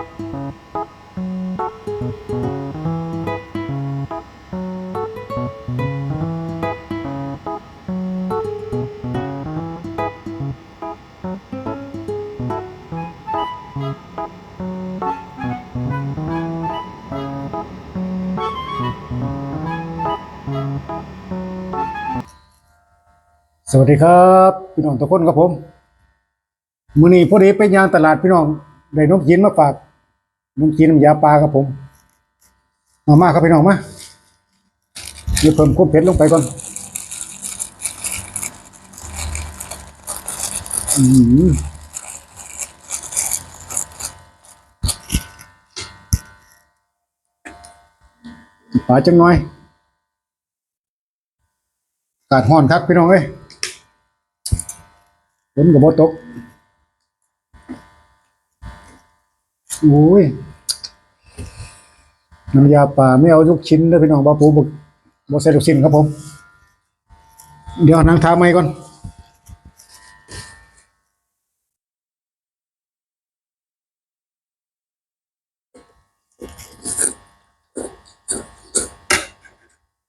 สวัสดีครับพี่น้องทุกคนครับผม มือนี้พอดีไปยางตลาดพี่น้องได้นมจีนมาฝาก นมจีนน้ำยาปลาครับผมมามาครับพี่น้องมาเดี๋ยวเพิ่มความเผ็ดลงไปก่อนอืมปลาจังหน่อยกาศร้อนครับพี่น้องเอ้ยฝนกับบ่ตก โอ้ยน้ำยาป่าไม่เอาลูกชิ้นเด้อพี่น้องบ่ปูบึกบ่ใส่ลูกชิ้นครับผม เดี๋ยวนั่งทาไม้ก่อน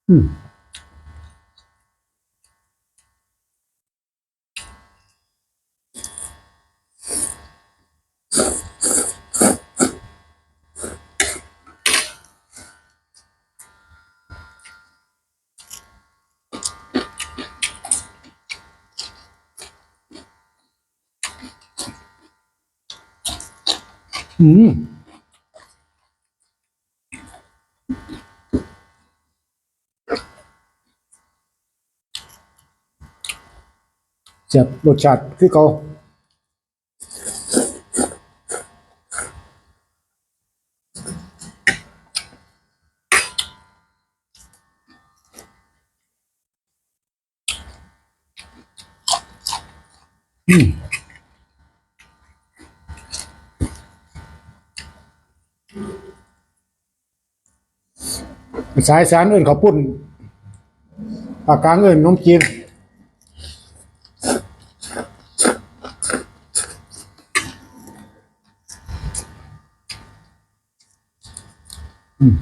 อืม อืมเจ็บรสชาติคือเก่าอืม สายสารอื่นเขาปุ้นปากกลางอื่นน้มจีนอืม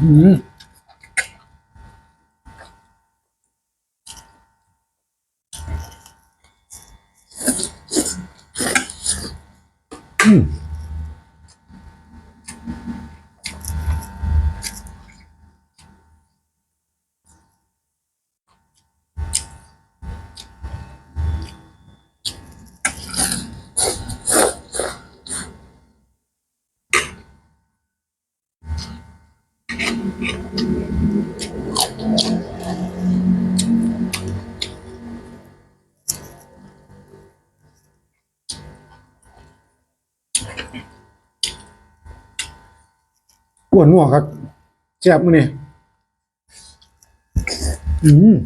อืม 음. อ้วนนัวครับแซ่บมื้อนี้อืม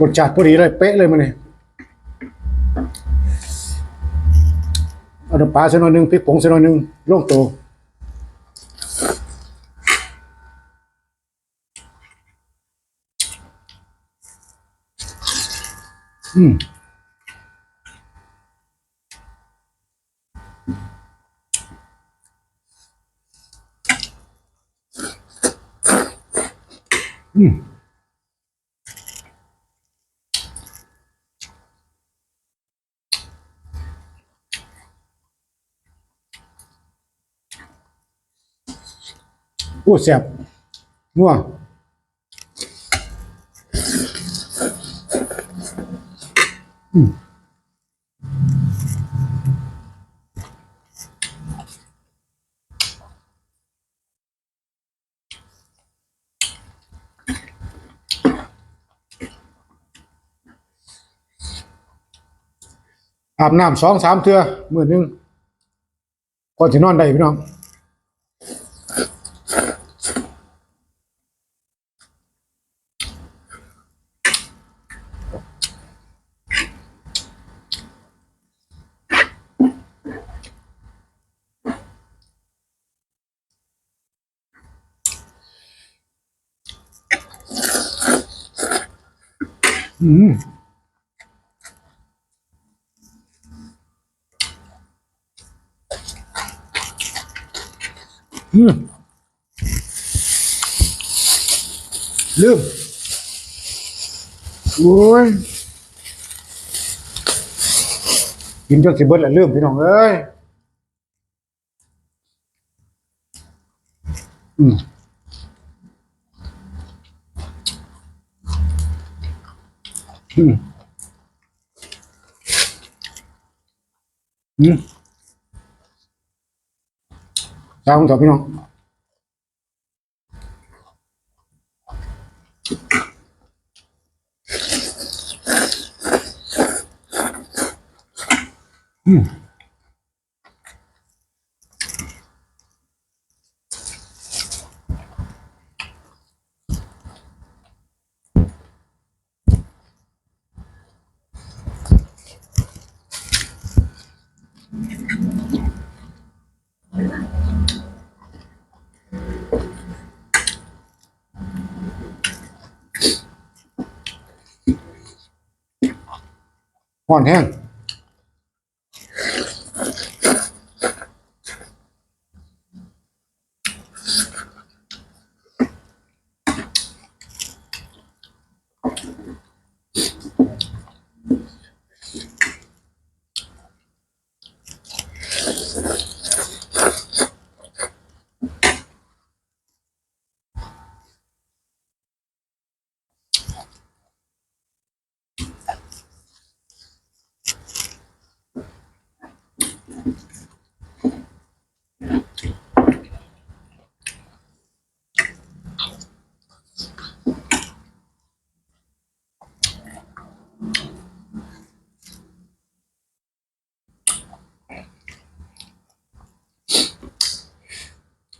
รสชาติพอดีเลยเป๊ะเลยมื้อนี้เอา น้ำปลาสักหน่อยหนึ่งพริกผงสักหน่อยหนึ่งลงโตวอืมอืม โอ้แซ่บนัวอืมอาบน้ำสองสามเทือมือหนึงก่อนสินอนได้พี่น้อง อืมอืมลืมโอ้ยกินจนสิเบิดแล้วลืมพี่น้องเอ้ยอืม อืมอืมตามต่ ห่อนแห้ง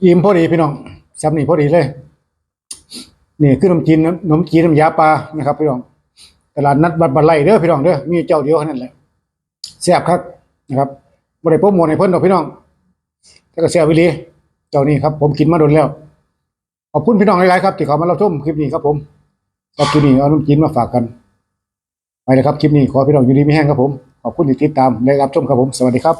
อิ่มพอดีพี่น้องซับนี่พอดีเลยนี่คือขนมจีนน้ำขนมจีนน้ำยาปลานะครับพี่น้องตลาดนัดบัดบัดไลเด้อพี่น้องเด้อมีเจ้าเดียวเท่นั้นแหละแซ่บครับนะครับบ่ได้โปรโมทให้เพิ่นดอกพี่น้องแต่ก็แซ่บอีหลีเจ้านี้ครับ ผมกินมาโดนแล้วขอบคุณพี่น้องหลายๆครับที่เข้ามารับชมคลิปนี้ครับผมครับคลิปนี้เอาขนมจีนมาฝากกันไปเลยครับคลิปนี้ขอพี่น้องอยู่ดีไมีแห้งครับผมขอบคุณที่ติดตามได้รับชมครับผม สวัสดีครับ